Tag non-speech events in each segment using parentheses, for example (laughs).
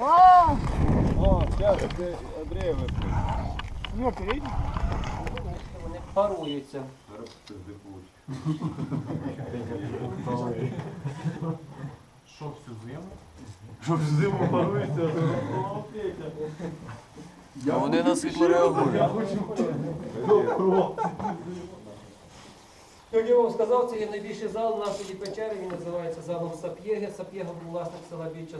А! О, зараз де Андрій випустив. Ну, передний. Вони паруються. Що всю зиму? Щоб зиму парується. Вони на світло реагують. Як я вам сказав, це є найбільший зал нашої печери, він називається залом Сап'єги. Сап'єга був власник села Біча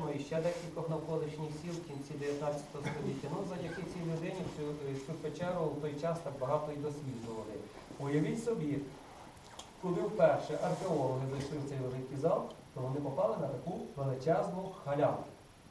ну і ще декількох навколишніх сіл в кінці 19 століття. Ну, завдяки цій людині цю, цю печеру в той час так багато і досліджували. Уявіть собі, коли вперше археологи зайшли в цей великий зал, то вони попали на таку величезну халяву.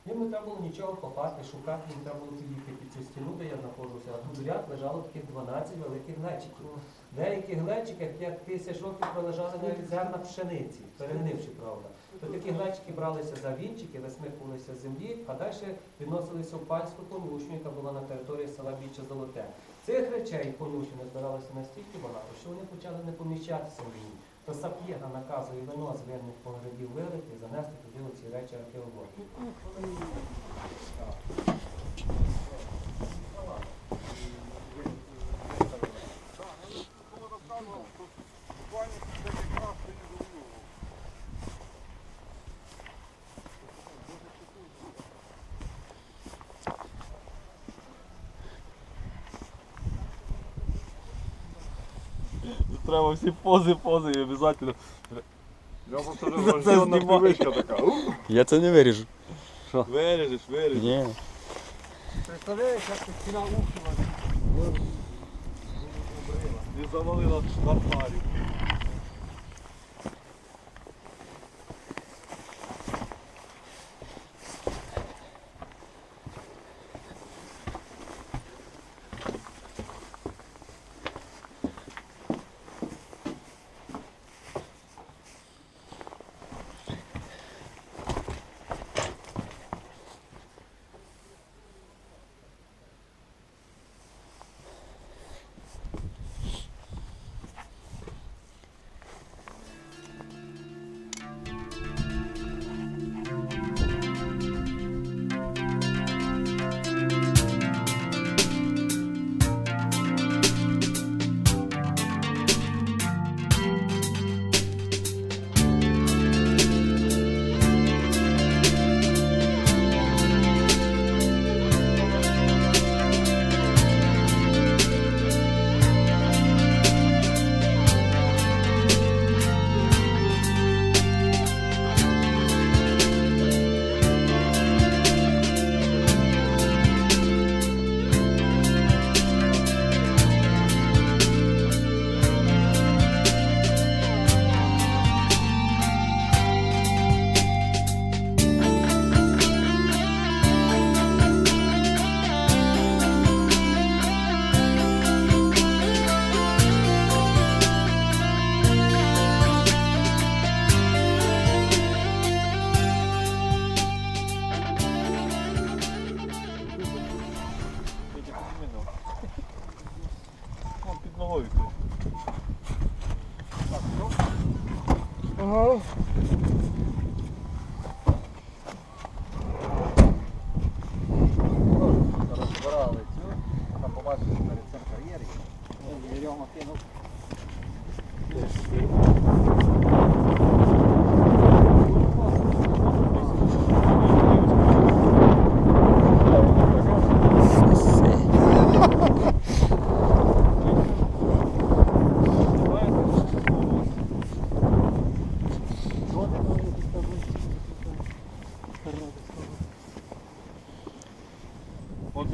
Їм не треба було нічого копати, шукати, їм треба було підійти під цю стіну, де я знаходжуся. А тут ряд лежало таких 12 великих глечиків. В деяких глечиках 5 тисяч років пролежали навіть зерна пшениці, перегнивши, правда. То такі глечики бралися за вінчики, висмикувалися з землі, а далі відносилися в панську конюшню, яка була на території села Біча Золоте. Цих речей конюшні збиралося настільки багато, що вони почали не поміщатися в ній. То Сап'єга наказує вино з винних погребів вилити і занести туди оці речі археології. Треба всі пози, пози і обов'язково. Я просто (laughs) вже Це врожденна знімаю. привичка така. Я це не виріжу. Виріжеш, виріжеш. Ні. Представляешь, як ти стіна ухнула. І завалила на парі. Вон під ногою. Ага.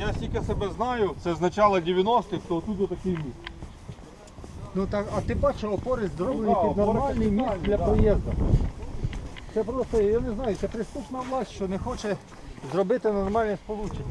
Я стільки себе знаю, це з начала 90-х, то тут такий міст. Ну так, а ти бачиш, опори зроблені Ну, да, під опори нормальний міст капітальні, для да. проїзду. Це просто, я не знаю, це преступна власть, що не хоче зробити нормальне сполучення.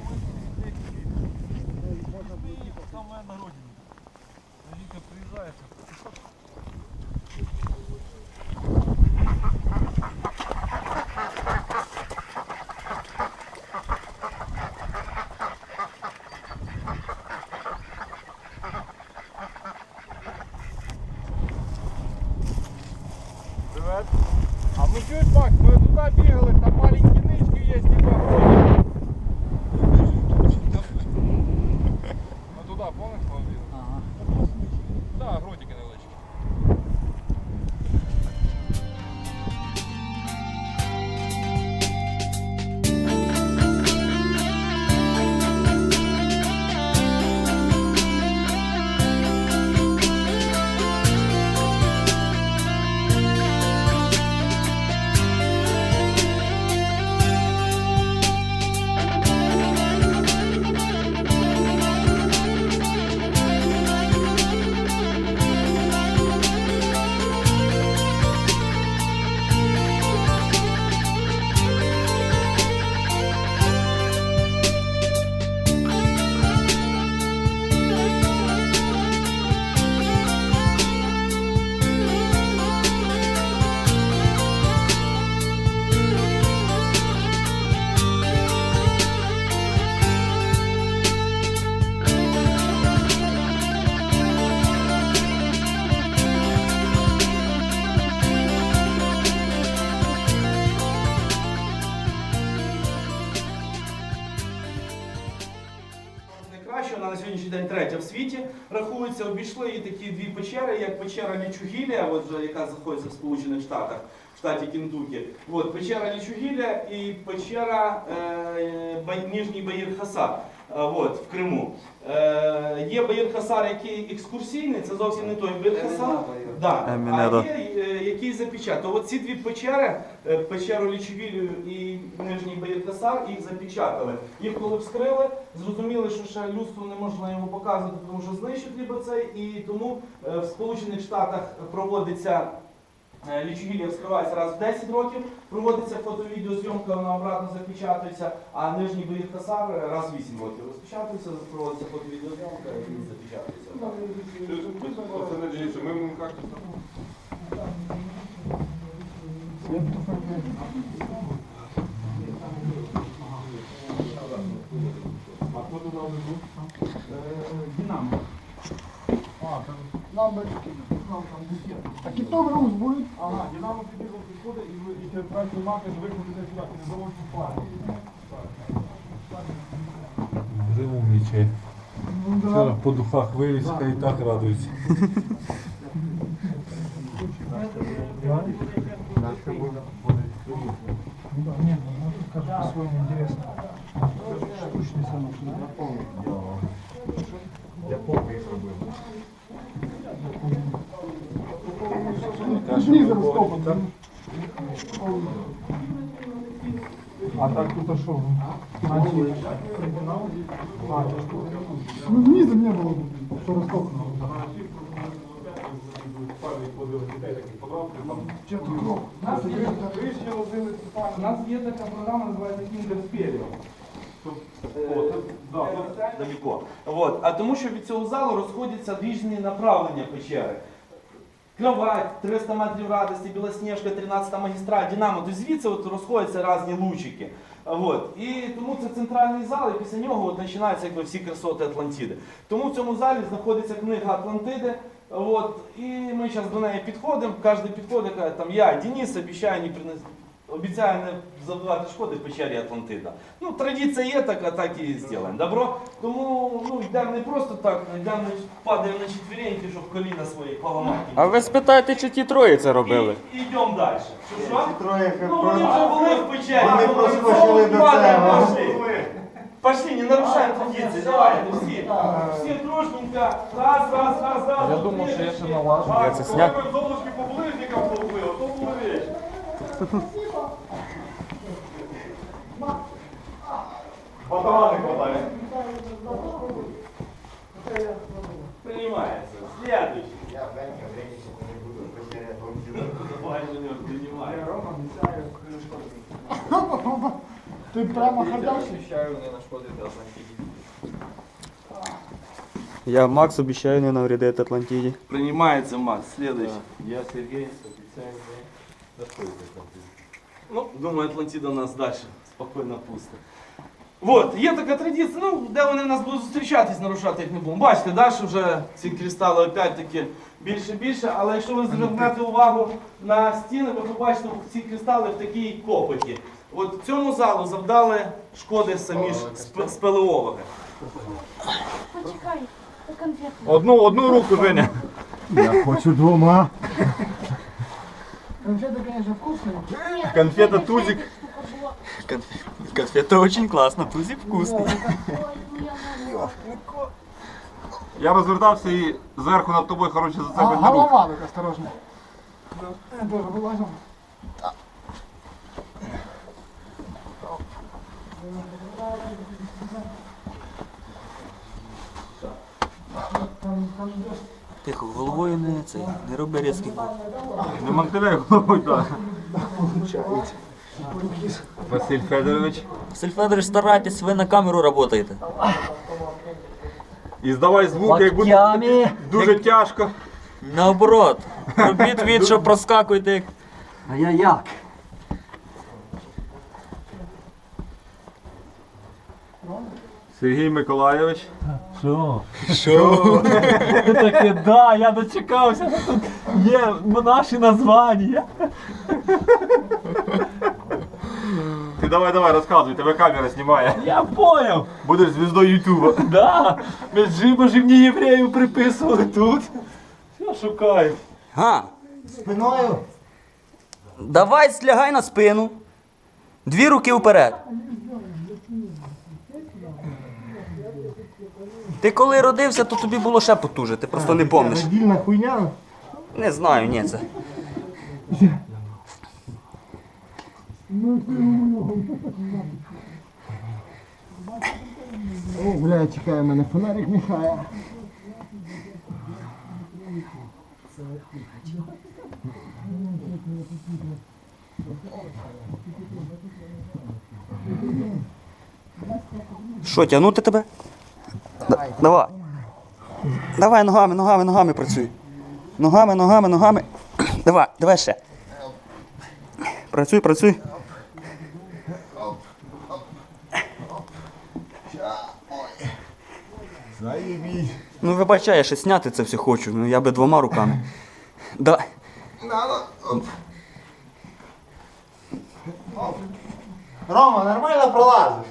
В світі рахується. Обійшли її такі дві печери, як печера Лічугілля, от яка знаходиться в Сполучених Штатах, в штаті Кіндукі. От печера Лічугілля і печера е, Ніжній Баїр Хасар. От, в Криму. Е, є Баїр Хасар, який екскурсійний, це зовсім не той Баїр Хасар. Да. А є, е, який запечатав. От ці дві печери, е, печеру Лічовілю і Нижній Баїркасар, їх запечатали. Їх коли вскрили, зрозуміли, що ще людству не можна його показувати, тому що знищить либо це. І тому е, в Сполучених Штатах проводиться. Е, Лічогілля вскривається раз в 10 років, проводиться фото-відеозйомка, вона обратно запечатується, а нижній Баїркасар раз в 8 років розпечатується, проводиться фото-відеозйомка і запечатується. Оце не дивіться, ми хто туди веду? Динамо. А, там нам нам там букет. А кітов груз будуть? Ага, Динамо підійшло підходить і ви і те працю мати викликати сюди, не заводять пари. Вже умнічає. Вчора по духах вивіз, хай і так радується. Ні, ну тут кажуть по-своєму інтересно. Штучний самий, що я помню. Я помню їх робив. Знизу розкопан, так? А так тут що? Ну знизу не було, що розкопано. У нас є така програма, називається Кіндерспіріо. Далеко. Вот. А тому що від цього залу розходяться різні направлення печери. Кровать, 300 метрів радості, Білосніжка, 13 магістраль, Динамо. Тобто звідси от розходяться різні лучики. От. І тому це центральний зал, і після нього от починаються якби, всі красоти Атлантиди. Тому в цьому залі знаходиться книга Атлантиди. От. І ми зараз до неї підходимо, кожен підходить, каже, там я, Денис, обіцяю не принести. Обіцяю не завдавати шкоди в печері Атлантида. Ну, традиція є така, так і зробимо. Добро? Тому ну, йдемо не просто так, йдемо, падаємо на четвереньки, щоб коліна свої поламати. А ви спитайте, чи ті троє це робили? І йдемо далі. Що, що? Троє Ну, вони вже були в печері. Вони проскочили до падаємо, цього. Пошли. Пошли, не нарушаємо традиції. Давайте, всі. Всі дружненько. Раз, раз, раз, раз. Я думав, що я ще налажу. Я це сняк. Золушки по булыжникам половили, то була Батона не хватає. Принимается. Следующий. Давай, Жunior, принимай. Ти прямо ходячий. Я Макс обіцяю не навредити Атлантиді. Принимается Макс. Следующий. Я Сергей, обещаю не Ну, думаю, Атлантида нас дальше спокійно пусто. Вот, є така традиція, ну, де вони в нас будуть зустрічатись, нарушати їх не будемо. Бачите, да, що вже ці кристали опять-таки більше більше, але якщо ви звернете увагу на стіни, ви побачите ці кристали в такій копоті. От цьому залу завдали шкоди самі ж сп- спелеологи. Почекай, це конфетка. Одну, одну руку, Женя. Я хочу двома. Конфеты, конечно, вкусные. Конфета тузик. Конфета дуже класна, тузик вкусний. Я розвертався і зверху над тобою, коротше, за А, себе не голова так осторожно. Я тоже вылазил. Тихо, головою не цей, не роби різких. Не мантиляй головою, так. Василь Федорович. Василь Федорович, старайтесь, ви на камеру працюєте. І здавай звуки, як буде дуже тяжко. Наоборот, робіть від, що проскакуєте як. А я як? Сергій Миколайович. Що? Що? Таке, да, я дочекався, що тут є наші названня. Давай, давай, розказуй, тебе камера знімає. Я поняв. Будеш звіздою Ютуба. Да. Ми жимо жимні євреїв приписували тут. Що шукають? Га, Спиною. давай слягай на спину. Дві руки вперед. Ти коли родився, то тобі було ще потуже, ти просто не помниш. Вільна хуйня. Не знаю, ні, це. О, бля, чекай, мене фонарик мішає. Що, тягнути тебе? Давай. Давай. Давай ногами, ногами, ногами працюй. Ногами, ногами, ногами. Давай, давай ще. Працюй, працюй. Ну вибачай, я ще зняти це все хочу. Ну я би двома руками. (laughs) Давай. Рома, нормально пролазиш?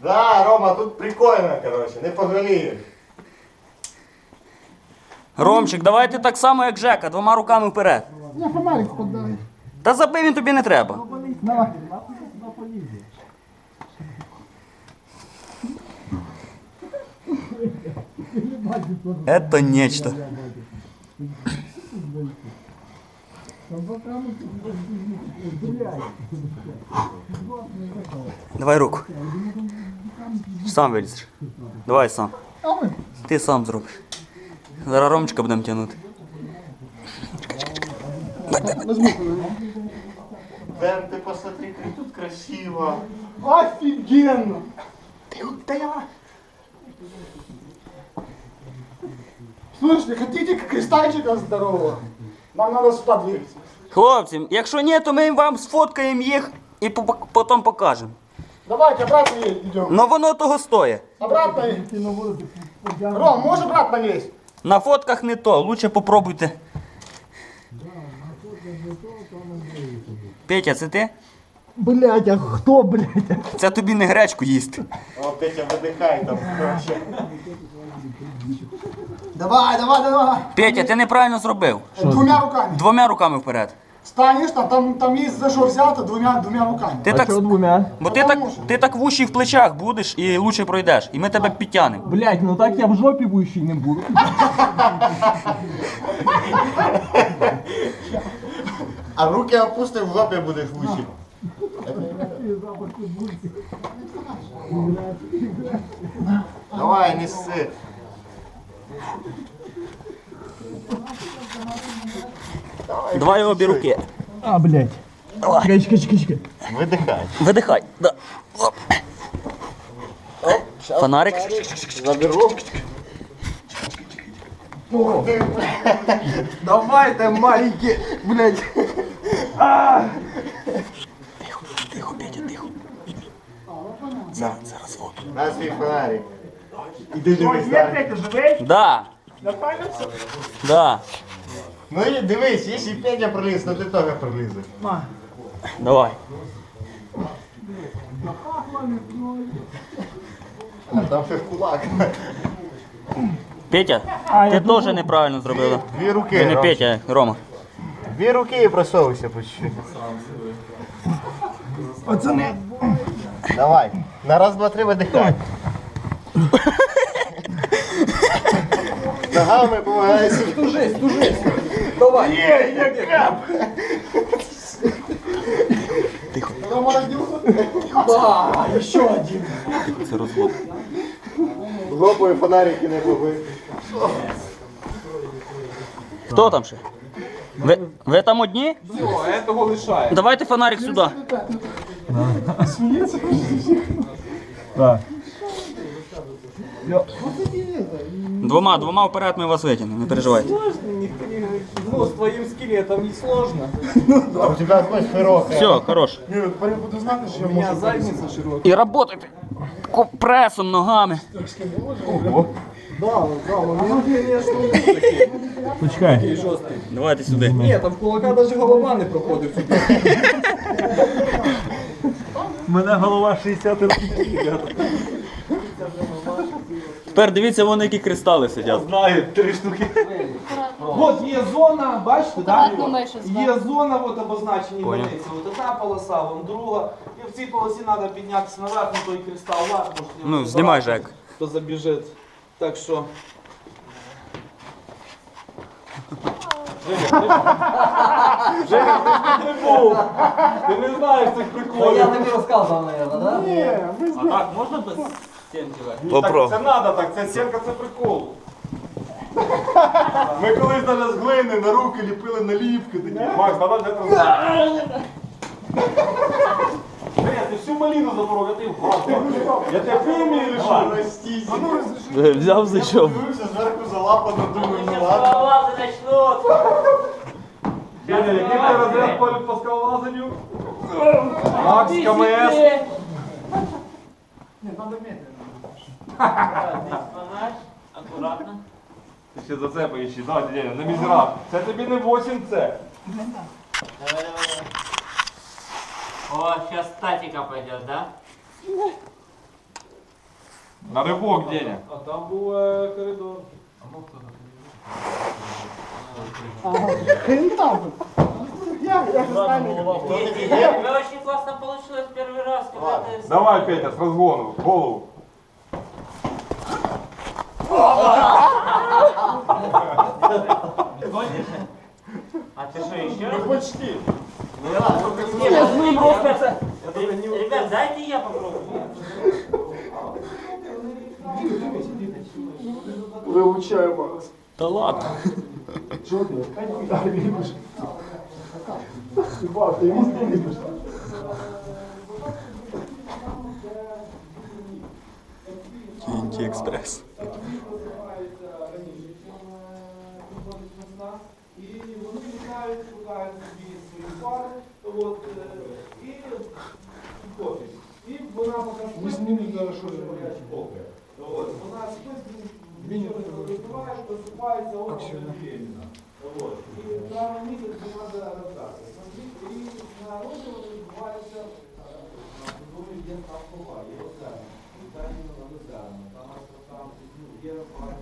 Да, Рома, тут прикольно, короче, не пожалієш. Ромчик, давай ти так само, як Жека, двома руками вперед. Я фонарик подай. Та забий він тобі не треба. Давай. Это нечто. Давай руку. Сам вилізеш. Давай сам. Ти сам зробиш. Зараз Ромчика будемо тягнути. Ден, ти посмотри, як тут красиво. Офігенно! Та я... Слушайте, хотите кристальчика здорового? Нам надо сюда двигаться. Хлопці, якщо ні, то ми вам сфоткаємо їх і по- потім покажемо. Давайте обратно есть идем. Но воно того стоїть. Обратно. Ром, можешь обратно лезть? На фотках не то, лучше попробуйте. Петя, це ти? Блять, а хто, блять? Це тобі не гречку їсти. О, Петя, видихай там, короче. Давай, давай, давай. Петя, ти неправильно зробив. Двумя руками. Двома руками вперед. Станешь, там, там, там есть за что взято двумя, двумя руками. Ти так, двома? бо ти так, ти так в уші в плечах будеш і лучше пройдеш. І ми тебе підтягнемо. Блять, ну так я в жопі вущий не буду. А руки опусти, в жопі будеш вучити. Давай, неси. Давай обі руки. А, блять. Чекай, чекай, чекай, чекай. Видихай. Видихай. Да. Оп. Фонарик. Заберу. Давай, маленький, блять. Тихо, Петя, тихо. Зараз, зараз воду. На свій фонарик. Іди дивись далі. Да. Да. Ну і дивись, якщо Петя проліз, то ти теж пролізеш. Давай. А там ще кулак. Петя, ти теж неправильно зробила. Дві руки. Ти не Ром. Петя, Рома. Дві руки і просовуйся по чуть-чуть. Пацаны. Давай. На раз, два, три видихай. Ногами помагай собі. Стужись, стужись. Давай. Є, яка! Рома родился? Да, еще один. Це розвод. Лопою фонарики не були. Хто там ще? Ви, ви там одні? Все, я того лишаю. Давайте фонарик сюди. Так. Двома, двома вперед ми вас витягнемо, не переживайте. Ну, с твоим скелетом не сложно. А у тебя знаешь широкая. Все, хорош. Ні, тепер я буду знати, що я У меня можу. задница широкая. І работайте. Ко- Пресом, ногами. Да, да, момент, конечно. Почекай. Давайте сюди. Ні, там в кулака навіть голова не проходить. У мене голова 60 років. Тепер дивіться, вон які кристали сидять. Знаю, три штуки. От є зона, бачите, да? Миша з Є зона, от обозначені Понял. границі. От одна полоса, вон друга. І в цій полосі треба піднятися наверх, на той кристал лак, може Ну, знімай, Жек. Хто забіжить. Так що. Не був. Ти не знаєш цих приколів. тобі розказував, мабуть, да? Ні, ми знаємо. Так, можна без стінки? Це надо так, це стінка, це прикол. Ми колись навіть з глини на руки ліпили наліпки такі. Макс, надо для трансляції. Ти всю малину запоров, я ти Я тебе пимію лишу. Простите. Взяв зайшов. Дивився зверху залапано, думаю, ну ладно. Дядя, який ти розряд по, по скалолазанню? Макс, КМС. Ти ще зацепи ще, да, дядя, на мізера. Це тобі не 8, це. О, сейчас статика пойдет, да? На рибок, Деня. А там був е, коридор. Він там. Я, я останній. У тебя очень классно получилось первый раз, когда ты... Давай, Петя, з розгону, в голову. А ты что, еще раз? Почти. Ребят, дайте я попробую. Вилучаю Макс. Та ладно. Що ти? Так, любиш. Хіба, ти візди любиш? TNT Експрес. Вони шукають собі свої пари, от, е, і підходять. І вона показує. Ми змінюємо зараз що ж. От, Вона спить, нічого не розбиває, просипається, от вона беременна. От. І на місяць вона треба. І на роді вони відбуваються є там є окремо. Ну, є пари,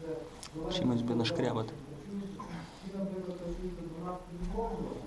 це Чимось би нашкрябати наприклад, освіти була відмовлена,